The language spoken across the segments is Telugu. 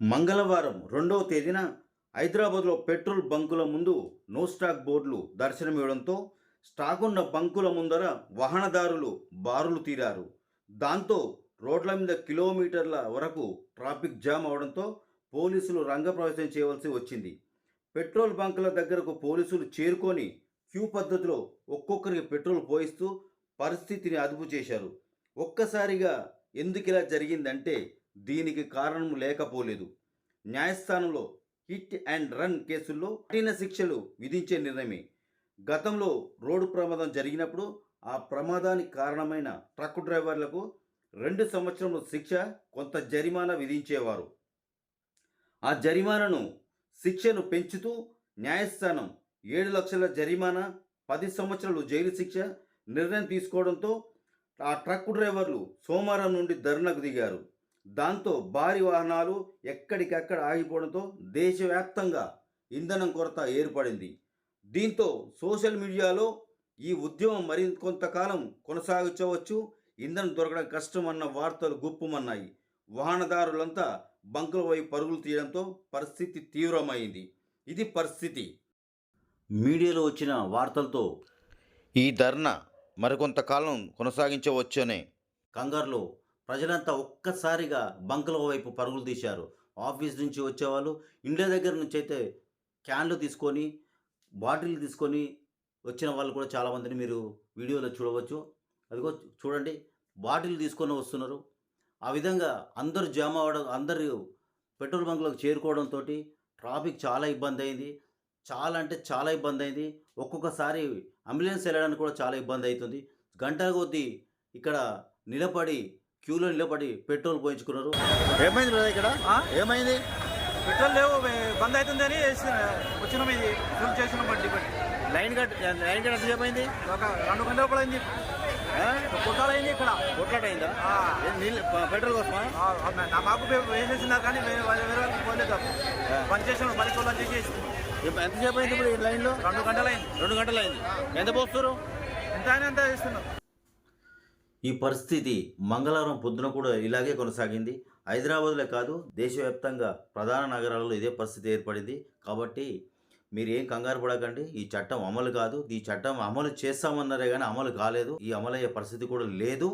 మంగళవారం రెండవ తేదీన హైదరాబాద్లో పెట్రోల్ బంకుల ముందు నో స్టాక్ బోర్డులు దర్శనమివ్వడంతో స్టాక్ ఉన్న బంకుల ముందర వాహనదారులు బారులు తీరారు. దాంతో రోడ్ల మీద కిలోమీటర్ల వరకు ట్రాఫిక్ జామ్ అవడంతో పోలీసులు రంగప్రవేశం చేయవలసి వచ్చింది. పెట్రోల్ బంకుల దగ్గరకు పోలీసులు చేరుకొని క్యూ పద్ధతిలో ఒక్కొక్కరికి పెట్రోల్ పోయిస్తూ పరిస్థితిని అదుపు చేశారు ఒక్కసారిగా ఎందుకు ఇలా జరిగిందంటే దీనికి కారణం లేకపోలేదు. న్యాయస్థానంలో హిట్ అండ్ రన్ కేసుల్లో కఠిన శిక్షలు విధించే నిర్ణయమే. గతంలో రోడ్డు ప్రమాదం జరిగినప్పుడు ఆ ప్రమాదానికి కారణమైన ట్రక్ డ్రైవర్లకు రెండు సంవత్సరముల శిక్ష కొంత జరిమానా విధించేవారు. ఆ జరిమానాను శిక్షను పెంచుతూ న్యాయస్థానం ఏడు లక్షల జరిమానా పది సంవత్సరాలు జైలు శిక్ష నిర్ణయం తీసుకోవడంతో ఆ ట్రక్ డ్రైవర్లు సోమవారం నుండి ధర్నాకు దిగారు. దాంతో భారీ వాహనాలు ఎక్కడికక్కడ ఆగిపోవడంతో దేశవ్యాప్తంగా ఇంధనం కొరత ఏర్పడింది. దీంతో సోషల్ మీడియాలో ఈ ఉద్యమం మరికొంతకాలం కొనసాగించవచ్చు ఇంధనం దొరకడం కష్టమన్న వార్తలు గుప్పుమన్నాయి. వాహనదారులంతా బంకుల వైపు పరుగులు తీయడంతో పరిస్థితి తీవ్రమైంది. ఇది పరిస్థితి. మీడియాలో వచ్చిన వార్తలతో ఈ ధర్నా మరికొంతకాలం కొనసాగించవచ్చనే కంగారులో ప్రజలంతా ఒక్కసారిగా బంకుల వైపు పరుగులు తీశారు. ఆఫీస్ నుంచి వచ్చేవాళ్ళు ఇండ్ల దగ్గర నుంచి అయితే క్యాన్లు తీసుకొని బాటిల్ తీసుకొని వచ్చిన వాళ్ళు కూడా చాలామందిని మీరు వీడియోలో చూడవచ్చు. అదిగో చూడండి బాటిల్ తీసుకొని వస్తున్నారు. ఆ విధంగా అందరూ జామ అవడం అందరూ పెట్రోల్ బంకులకు చేరుకోవడంతో ట్రాఫిక్ చాలా ఇబ్బంది అయింది. చాలా అంటే చాలా ఇబ్బంది అయింది. ఒక్కొక్కసారి అంబులెన్స్ వెళ్ళడానికి కూడా చాలా ఇబ్బంది అవుతుంది. గంటల కొద్దీ ఇక్కడ నిలబడి క్యూలో నిలబడి పెట్రోల్ పోయించుకున్నారు. ఏమైంది బ్రదర్ ఇక్కడ? ఆ? ఏమైంది? పెట్రోల్ లేవు బంద్ అవుతుందని వేసి- వచ్చినాం ఇది ఫుల్ చేసినాం బండి బండి లైన్ కట్ లైన్ కట్ ఎంత అయింది ఒక రెండు గంటల కూడా అయింది. కొట్టాలు అయింది ఇక్కడ. నీళ్ళు పెట్రోల్ కోసమా? నా- మాకు వేసి చేసినా కానీ వేరే వాళ్ళకి పోలేదు పని చేసాం పని కోళ్ళని చేసి. ఎంతసేపు అయింది ఇప్పుడు ఈ లైన్లో? రెండు గంటలు అయింది రెండు గంటలు అయింది ఎంత పోస్తారు ఎంత అయినా ఎంత చేస్తున్నాం. ఈ పరిస్థితి మంగళవారం పొద్దున కూడా ఇలాగే కొనసాగింది. హైదరాబాద్లో కాదు దేశవ్యాప్తంగా ప్రధాన నగరాల్లో ఇదే పరిస్థితి ఏర్పడింది. కాబట్టి మీరు ఏం కంగారు పడకండి ఈ చట్టం అమలు కాదు. ఈ చట్టం అమలు చేస్తామన్నారే కానీ అమలు కాలేదు. ఈ అమలయ్యే పరిస్థితి కూడా లేదు.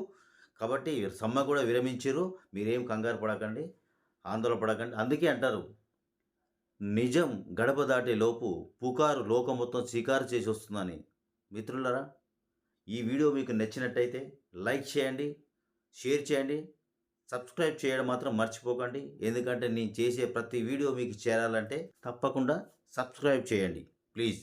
కాబట్టి సమ్మె కూడా విరమించారు మీరేం కంగారు పడకండి ఆందోళన పడకండి. అందుకే అంటారు నిజం గడప దాటే లోపు పుకారు లోకం మొత్తం స్వీకారు చేసి వస్తుందని. మిత్రులరా ఈ వీడియో మీకు నచ్చినట్టయితే లైక్ చేయండి షేర్ చేయండి సబ్స్క్రైబ్ చేయడం మాత్రం మర్చిపోకండి. ఎందుకంటే నేను చేసే ప్రతి వీడియో మీకు చేరాలంటే తప్పకుండా సబ్స్క్రైబ్ చేయండి. ప్లీజ్.